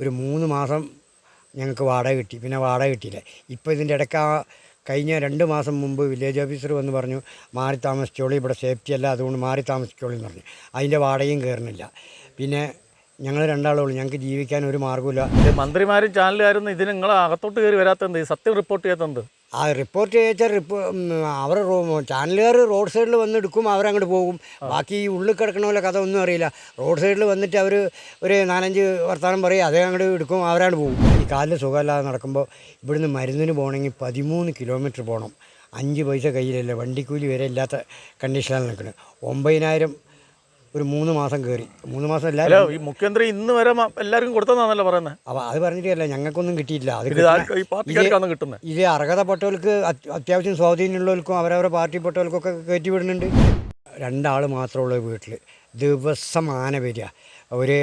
ഒരു മൂന്ന് മാസം ഞങ്ങൾക്ക് വാടക കിട്ടി. പിന്നെ വാടക കിട്ടിയില്ല. ഇപ്പോൾ ഇതിന്റെ ഇടയ്ക്ക് ആ കഴിഞ്ഞ രണ്ട് മാസം മുമ്പ് വില്ലേജ് ഓഫീസർ വന്ന് പറഞ്ഞു മാറി താമസിച്ചോളൂ. ഇവിടെ സേഫ്റ്റി അല്ല. അതുകൊണ്ട് മാറി താമസിച്ചോളൂ എന്ന് പറഞ്ഞു. അതിന്റെ വാടകയും കയറുന്നില്ല. പിന്നെ ഞങ്ങൾ രണ്ടാളേ ഉള്ളൂ. ഞങ്ങൾക്ക് ജീവിക്കാൻ ഒരു മാർഗമില്ല മന്ത്രിമാരും ചാനലുകാരും ഇതിന് നിങ്ങൾ അകത്തോട്ട് കയറി വരാത്തത് സത്യം റിപ്പോർട്ട് ചെയ്യാത്തത് ആ റിപ്പോർട്ട് ചെയ്യിച്ചാൽ റിപ്പോ അവർ ചാനലുകാർ റോഡ് സൈഡിൽ വന്ന് എടുക്കും അവരങ്ങോട്ട് പോകും. ബാക്കി ഈ ഉള്ളിൽ കിടക്കണ പോലെ കഥ ഒന്നും അറിയില്ല. റോഡ് സൈഡിൽ വന്നിട്ട് അവർ ഒരു നാലഞ്ച് വർത്തമാനം പറയും അതേ അങ്ങോട്ട് എടുക്കും അവരങ്ങോട്ട് പോകും. ഈ കാലിൽ സുഖമില്ലാതെ നടക്കുമ്പോൾ ഇവിടുന്ന് മരുന്നിന് പോകണമെങ്കിൽ പതിമൂന്ന് കിലോമീറ്റർ പോകണം അഞ്ച് പൈസ കയ്യിലല്ല വണ്ടിക്കൂലി വരെ ഇല്ലാത്ത കണ്ടീഷനിലാണ് നിൽക്കുന്നത് ഒമ്പതിനായിരം ഒരു മൂന്ന് മാസം കയറി മൂന്ന് മാസം അല്ല അല്ല ഈ മുഖ്യമന്ത്രി ഇന്ന് വരെ മ- എല്ലാവർക്കും കൊടുത്തതാണല്ലോ പറയുന്നത് അപ്പോൾ അത് പറഞ്ഞിട്ടല്ല ഞങ്ങൾക്കൊന്നും കിട്ടിയില്ല അത് ഇത് കിട്ടണ- ആർക്ക് ഈ പാർട്ടിക്കാർക്കാണ് കിട്ടുന്നത്. ഇത് അർഹതപ്പെട്ടവർക്ക് അത്- അത്യാവശ്യം സ്വാധീനമുള്ളവർക്കും അവരവരുടെ പാർട്ടിപ്പെട്ടവർക്കൊക്കെ കയറ്റി വിടുന്നുണ്ട് രണ്ടാൾ മാത്രമുള്ള വീട്ടിൽ ദിവസം ആന വരിക. ഒരു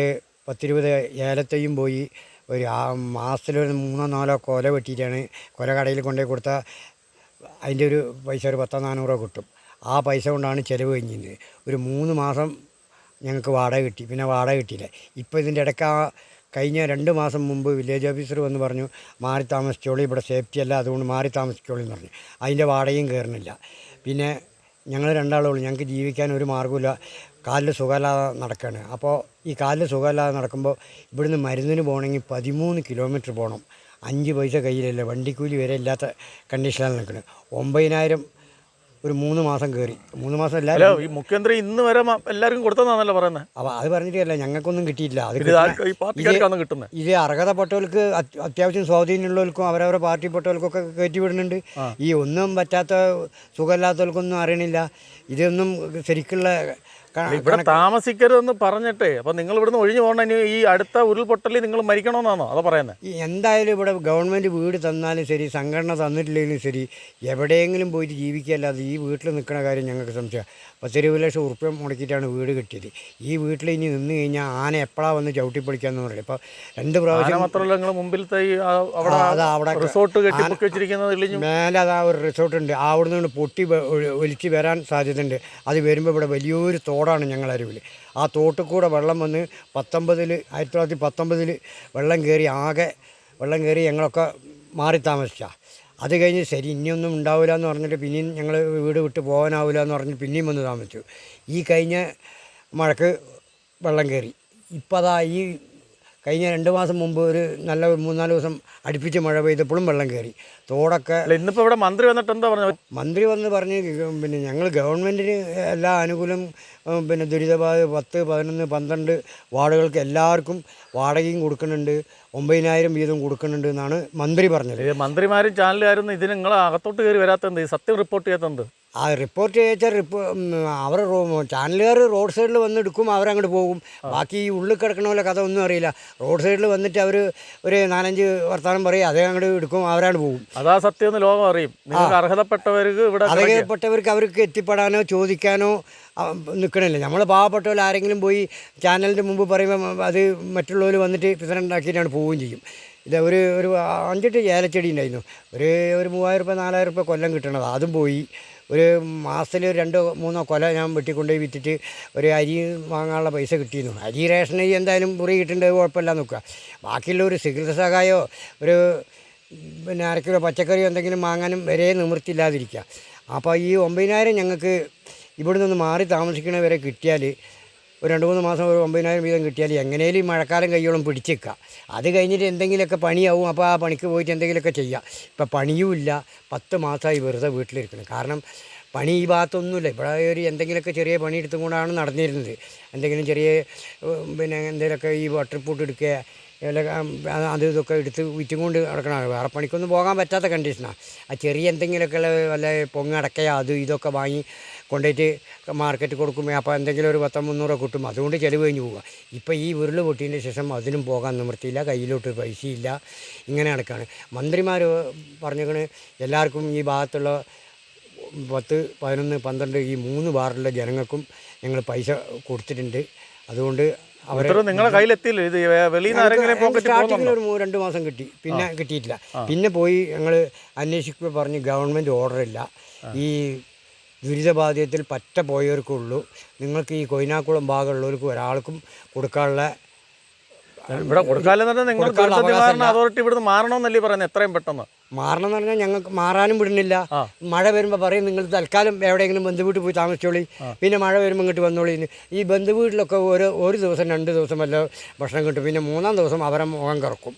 പത്തിരുപത് ഏലത്തെയും പോയി ഒരു ആ മാസത്തിലൊരു മൂന്നോ നാലോ കൊല വെട്ടിയിട്ടാണ് കൊല കടയിൽ കൊണ്ടുപോയി കൊടുത്താൽ അതിന്റെ ഒരു പൈസ ഒരു പത്തോ നാനൂറോ കിട്ടും. ആ പൈസ കൊണ്ടാണ് ചിലവ് കഴിഞ്ഞത് ഒരു മൂന്ന് മാസം ഞങ്ങൾക്ക് വാടക കിട്ടി. പിന്നെ വാടക കിട്ടിയില്ല. ഇപ്പോൾ ഇതിന്റെ ഇടയ്ക്ക് ആ കഴിഞ്ഞ രണ്ട് മാസം മുമ്പ് വില്ലേജ് ഓഫീസർ വന്ന് പറഞ്ഞു മാറി താമസിച്ചോളൂ. ഇവിടെ സേഫ്റ്റി അല്ല. അതുകൊണ്ട് മാറി താമസിച്ചോളൂ എന്ന് പറഞ്ഞു. അതിന്റെ വാടകയും കയറുന്നില്ല. പിന്നെ ഞങ്ങൾ രണ്ടാളേ ഉള്ളൂ. ഞങ്ങൾക്ക് ജീവിക്കാൻ ഒരു മാർഗമില്ല കാലിൽ സുഖമില്ലാതെ നടക്കുകയാണ്. അപ്പോൾ ഈ കാലിൽ സുഖമില്ലാതെ നടക്കുമ്പോൾ ഇവിടുന്ന് മരുന്നിന് പോകണമെങ്കിൽ പതിമൂന്ന് കിലോമീറ്റർ പോകണം. അഞ്ച് പൈസ കയ്യിലല്ല. വണ്ടിക്കൂലി വരെ ഇല്ലാത്ത കണ്ടീഷനിലാണ് നിൽക്കുന്നത്. ഒമ്പതിനായിരം ഒരു മൂന്ന് മാസം കയറി മൂന്ന് മാസം അല്ല എല്ലാവരും ഈ മുഖ്യമന്ത്രി ഇന്ന് വരെ മ- എല്ലാവർക്കും കൊടുത്തതാണല്ലോ പറയുന്നത് അപ്പോൾ അത് പറഞ്ഞിട്ടല്ല ഞങ്ങൾക്കൊന്നും കിട്ടിയില്ല അത് ഇത് കിട്ടണ- ആർക്ക് ഈ പാർട്ടിക്കാർക്കാണ് കിട്ടുന്നത് ഇത് അർഹതപ്പെട്ടവർക്ക് അത്- അത്യാവശ്യം സ്വാധീനമുള്ളവർക്കും അവരവരുടെ പാർട്ടിപ്പെട്ടവർക്കൊക്കെ കയറ്റി വിടുന്നുണ്ട് ഈ ഒന്നും പറ്റാത്ത സുഖമില്ലാത്തവർക്കൊന്നും അറിയണില്ല. ഇതൊന്നും ശരിക്കുള്ള ഇവിടെ താമസിക്കരുതെന്ന് പറഞ്ഞിട്ടേ. അപ്പൊ നിങ്ങൾ ഇവിടുന്ന് ഒഴിഞ്ഞു പോകണ ഇനി ഈ അടുത്ത ഉരുൾപൊട്ടലിൽ നിങ്ങൾ മരിക്കണമെന്നാണോ അതോ പറയുന്നത് എന്തായാലും ഇവിടെ ഗവൺമെന്റ് വീട് തന്നാലും ശരി സംഘടന തന്നിട്ടില്ലെങ്കിലും ശരി എവിടെയെങ്കിലും പോയിട്ട് ജീവിക്കല്ലാതെ ഈ വീട്ടിൽ നിൽക്കുന്ന കാര്യം ഞങ്ങൾക്ക് സംശയം പത്തിരുപത് ലക്ഷം ഉറുപ്പ്യ മുടക്കിയിട്ടാണ് വീട് കിട്ടിയത്. ഈ വീട്ടിൽ ഇനി നിന്ന് കഴിഞ്ഞാൽ ആന എപ്പോഴാണ് വന്ന് ചവിട്ടിപ്പൊളിക്കാന്ന് പറയില്ല ഇപ്പോൾ രണ്ട് പ്രാവശ്യം മാത്രമല്ല നിങ്ങൾ മുമ്പിലത്തെ അവിടെ ആ, അതാ അവിടെ റിസോർട്ട് വെച്ചിരിക്കുന്നത് മേലെ അതാ ഒരു റിസോർട്ട് ഉണ്ട് അവിടെ നിന്ന് പൊട്ടി ഒലിച്ച് വരാൻ സാധ്യതയുണ്ട്. അത് വരുമ്പോൾ ഇവിടെ വലിയൊരു തോടാണ് ഞങ്ങളുടെ അരുവിൽ ആ തോട്ടിൽ കൂടെ വെള്ളം വന്ന് പത്തൊമ്പതിൽ ആയിരത്തി തൊള്ളായിരത്തി പത്തൊമ്പതിൽ വെള്ളം കയറി ആകെ വെള്ളം കയറി ഞങ്ങളൊക്കെ മാറി താമസിച്ച. അത് കഴിഞ്ഞ് ശരി ഇനിയൊന്നും ഉണ്ടാവില്ല എന്ന് പറഞ്ഞിട്ട് പിന്നെയും ഞങ്ങൾ വീട് വിട്ട് പോകാനാവില്ല എന്ന് പറഞ്ഞ് പിന്നെയും വന്ന് താമസിച്ചു. ഈ കഴിഞ്ഞ മഴക്ക് വെള്ളം കയറി. ഇപ്പം അതാ ഈ കഴിഞ്ഞ രണ്ട് മാസം മുമ്പ് ഒരു നല്ല മൂന്നാൽ ദിവസം അടുപ്പിച്ച് മഴ പെയ്തപ്പോഴും വെള്ളം കയറി. തോടൊക്കെ ഇന്നിപ്പോൾ ഇന്നിപ്പോ ഇവിടെ മന്ത്രി വന്നിട്ട് എന്താ പറഞ്ഞത്? മന്ത്രി വന്ന് പറഞ്ഞ് പിന്നെ ഞങ്ങൾ ഗവൺമെന്റിന് എല്ലാ അനുകൂലം പിന്നെ ദുരിതബാധ പത്ത് പതിനൊന്ന് പന്ത്രണ്ട് വാർഡുകൾക്ക് എല്ലാവർക്കും വാടകയും കൊടുക്കുന്നുണ്ട്. ഒമ്പതിനായിരം വീതം കൊടുക്കുന്നുണ്ട് എന്നാണ് മന്ത്രി പറഞ്ഞത്. മന്ത്രിമാരും ചാനലുകാരും ഇതിന് നിങ്ങൾ അകത്തോട്ട് കയറി വരാത്തത് ഈ സത്യം റിപ്പോർട്ട് ചെയ്യാത്തത് ആ റിപ്പോർട്ട് ചെയ്യിച്ചാൽ റിപ്പോ അവർ ചാനലുകാർ റോഡ് സൈഡിൽ വന്ന് എടുക്കും അവരങ്ങോട്ട് പോകും. ബാക്കി ഈ ഉള്ളിൽ കിടക്കണ പോലെ കഥ ഒന്നും അറിയില്ല. റോഡ് സൈഡിൽ വന്നിട്ട് അവർ ഒരു നാലഞ്ച് വർത്തമാനം പറയും അതേ അങ്ങോട്ട് എടുക്കും അവരാണ് പോകും. അതാ സത്യം എന്ന് ലോകം അറിയും. അർഹതപ്പെട്ടവർക്ക് ഇവിടെ അർഹതപ്പെട്ടവർക്ക് അവർക്ക് എത്തിപ്പെടാനോ ചോദിക്കാനോ നിൽക്കണില്ല നമ്മൾ പാവപ്പെട്ടവർ ആരെങ്കിലും പോയി ചാനലിന്റെ മുമ്പ് പറയുമ്പോൾ അത് മറ്റുള്ളവർ വന്നിട്ട് പിസറുണ്ടാക്കിയിട്ടാണ് പോവുകയും ചെയ്യും. ഇത് ഒരു ഒരു അഞ്ചെട്ട് ഏലച്ചെടി ഉണ്ടായിരുന്നു. ഒരു ഒരു മൂവായിരം രൂപ നാലായിരം രൂപ കൊല്ലം കിട്ടണത്. അതും പോയി. ഒരു മാസത്തിൽ രണ്ടോ മൂന്നോ കൊല ഞാൻ വെട്ടിക്കൊണ്ടുപോയി വിറ്റിട്ട് ഒരു അരി വാങ്ങാനുള്ള പൈസ കിട്ടിയിരുന്നു. അരി അരി എന്തായാലും മുറി കിട്ടേണ്ടത് കുഴപ്പമില്ല നോക്കുക. ബാക്കിയുള്ള ഒരു ചികിത്സ ഒരു പിന്നെ അരക്കിലോ കിലോ പച്ചക്കറിയോ എന്തെങ്കിലും വാങ്ങാനും വരെ നിവൃത്തിയില്ലാതിരിക്കുക. അപ്പോൾ ഈ ഒമ്പതിനായിരം ഞങ്ങൾക്ക് ഇവിടെ നിന്ന് മാറി താമസിക്കുന്നവരെ വരെ കിട്ടിയാൽ ഒരു രണ്ട് മൂന്ന് മാസം ഒരു ഒമ്പതിനായിരം വീതം കിട്ടിയാൽ എങ്ങനെയും ഈ മഴക്കാലം കൈയോളം പിടിച്ചേക്കുക അത് കഴിഞ്ഞിട്ട് എന്തെങ്കിലുമൊക്കെ പണിയാവും അപ്പോൾ ആ പണിക്ക് പോയിട്ട് എന്തെങ്കിലുമൊക്കെ ചെയ്യാം. ഇപ്പം പണിയുമില്ല. പത്ത് മാസമായി വെറുതെ വീട്ടിലിരിക്കണം കാരണം പണി ഈ ഭാഗത്തൊന്നുമില്ല. ഇവിടെ ഒരു എന്തെങ്കിലുമൊക്കെ ചെറിയ പണി എടുത്തുകൊണ്ടാണ് നടന്നിരുന്നത്. എന്തെങ്കിലും ചെറിയ പിന്നെ എന്തെങ്കിലുമൊക്കെ ഈ വാട്ടർ പൂട്ട് എടുക്കുക അത് ഇതൊക്കെ എടുത്ത് വിറ്റും കൊണ്ട് നടക്കണം. വേറെ പണിക്കൊന്നും പോകാൻ പറ്റാത്ത കണ്ടീഷനാണ് ആ. ചെറിയ എന്തെങ്കിലുമൊക്കെ വല്ല പൊങ്ങടക്കയോ അത് ഇതൊക്കെ വാങ്ങി കൊണ്ടുപോയിട്ട് മാർക്കറ്റ് കൊടുക്കും അപ്പോൾ എന്തെങ്കിലും ഒരു പത്തോ മുന്നൂറോ കിട്ടും. അതുകൊണ്ട് ചിലവ് കഴിഞ്ഞ് പോവുക. ഇപ്പോൾ ഈ ഉരുൾ പൊട്ടിയതിന്റെ ശേഷം അതിനും പോകാൻ നിവൃത്തിയില്ല. കയ്യിലോട്ട് പൈസയില്ല. ഇങ്ങനെ നടക്കുകയാണ് മന്ത്രിമാർ പറഞ്ഞേക്കണ് എല്ലാവർക്കും ഈ ഭാഗത്തുള്ള പത്ത് പതിനൊന്ന് പന്ത്രണ്ട് ഈ മൂന്ന് വാർഡിലെ ജനങ്ങൾക്കും ഞങ്ങൾ പൈസ കൊടുത്തിട്ടുണ്ട്. അതുകൊണ്ട് ഉത്തരവ് നിങ്ങളെ കയ്യിലെത്തിയില്ല? ഇത് വെളിയിൽ സ്റ്റാർട്ടിങ്ങിൽ ഒരു രണ്ട് മാസം കിട്ടി. പിന്നെ കിട്ടിയിട്ടില്ല. പിന്നെ പോയി ഞങ്ങൾ അന്വേഷിക്കുമ്പോൾ പറഞ്ഞ് ഗവൺമെന്റ് ഇല്ല. ഈ ദുരിതബാധിതത്തിൽ പറ്റ പോയവർക്കുള്ളൂ. നിങ്ങൾക്ക് ഈ കൊയിനാക്കുളം ഭാഗമുള്ളവർക്ക് ഒരാൾക്കും കൊടുക്കാനുള്ള ഇവിടെ കൊടുക്കാലെന്ന് പറഞ്ഞാൽ നിങ്ങൾ കൊടുക്കാനുള്ള അവകാശമില്ല. അതോറിറ്റി ഇവിടുന്ന് മാറണമെന്നല്ലേ പറയുന്നത്? എത്രയും പെട്ടെന്ന്. മാറണം എന്ന് പറഞ്ഞാൽ ഞങ്ങൾക്ക് മാറാനും വിടുന്നില്ല. ആ. മഴ വരുമ്പോൾ പറയും നിങ്ങൾ തൽക്കാലം എവിടെയെങ്കിലും ബന്ധുവീട്ടിൽ പോയി താമസിച്ചോളി. പിന്നെ മഴ വരുമ്പോൾ ഇങ്ങോട്ട് വന്നോളി എന്ന്. ഈ ബന്ധുവീട്ടിലൊക്കെ ഒരു ഒരു ദിവസം രണ്ട് ദിവസം വല്ല ഭക്ഷണം കിട്ടും. പിന്നെ മൂന്നാം ദിവസം അവരെ മുഖം കറക്കും.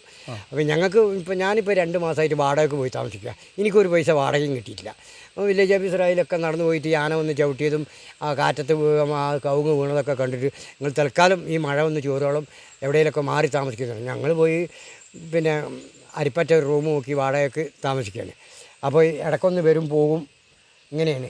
അപ്പം ഞങ്ങൾക്ക് ഇപ്പം ഞാനിപ്പോൾ രണ്ട് മാസമായിട്ട് വാടകയ്ക്ക് പോയി താമസിക്കുക. എനിക്കൊരു പൈസ വാടകയും കിട്ടിയിട്ടില്ല. വില്ലേജ് ഓഫീസറായാലൊക്കെ നടന്നു പോയിട്ട് യാന ഒന്ന് ചവിട്ടിയതും ആ കാറ്റത്ത് ആ കവുങ്ങ് വീണതൊക്കെ കണ്ടിട്ട് നിങ്ങൾ തൽക്കാലം ഈ മഴ ഒന്ന് ചോരോളം എവിടെയെങ്കിലൊക്കെ മാറി താമസിക്കുന്നുണ്ട് ഞങ്ങൾ പോയി പിന്നെ അരിപ്പറ്റ ഒരു റൂം നോക്കി വാടകയ്ക്ക് താമസിക്കുകയാണ്. അപ്പോൾ ഇടയ്ക്കൊന്ന് വരും പോകും ഇങ്ങനെയാണ്.